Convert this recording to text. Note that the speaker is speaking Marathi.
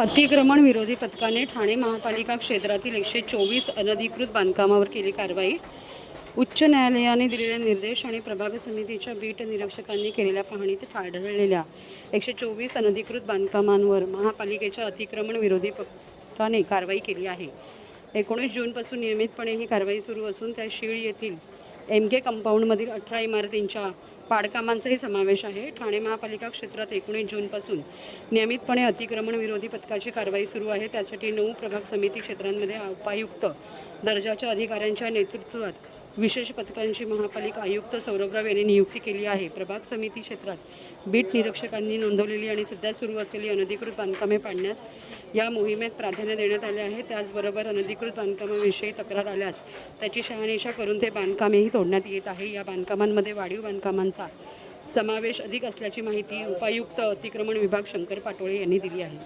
अतिक्रमण विरोधी पथकाने ठाणे महापालिका क्षेत्रातील एकशे चोवीस अनधिकृत बांधकामावर केली कारवाई. उच्च न्यायालयाने दिलेले निर्देश आणि प्रभाग समितीच्या बीट निरीक्षकांनी केलेल्या पाहणीत आढळलेल्या एकशे चोवीस अनधिकृत बांधकामांवर महापालिकेच्या अतिक्रमण विरोधी पथकाने कारवाई केली आहे. एकोणीस जूनपासून नियमितपणे ही कारवाई सुरू असून त्या शीळ येथील एम के कंपाऊंडमधील अठरा इमारतींच्या पाडकामांचाही समावेश आहे. ठाणे महापालिका क्षेत्रात एकोणीस जूनपासून नियमितपणे अतिक्रमण विरोधी पथकाची कारवाई सुरू आहे. त्यासाठी नऊ प्रभाग समिती क्षेत्रांमध्ये उपायुक्त दर्जाच्या अधिकाऱ्यांच्या नेतृत्वात विशेष पथकांची महापालिका आयुक्त सौरभराव यांनी नियुक्ती केली आहे. प्रभाग समिती क्षेत्रात बीट निरीक्षकांनी नोंदवलेली आणि सध्या सुरू असलेली अनधिकृत बांधकामे पाडण्यास या मोहिमेत प्राधान्य देण्यात आले आहे. त्याचबरोबर अनधिकृत बांधकामाविषयी तक्रार आल्यास त्याची शहानिशा करून ते बांधकामेही तोडण्यात येत आहे. या बांधकामांमध्ये वाढीव बांधकामांचा समावेश अधिक असल्याची माहिती उपायुक्त अतिक्रमण विभाग शंकर पाटोळे यांनी दिली आहे.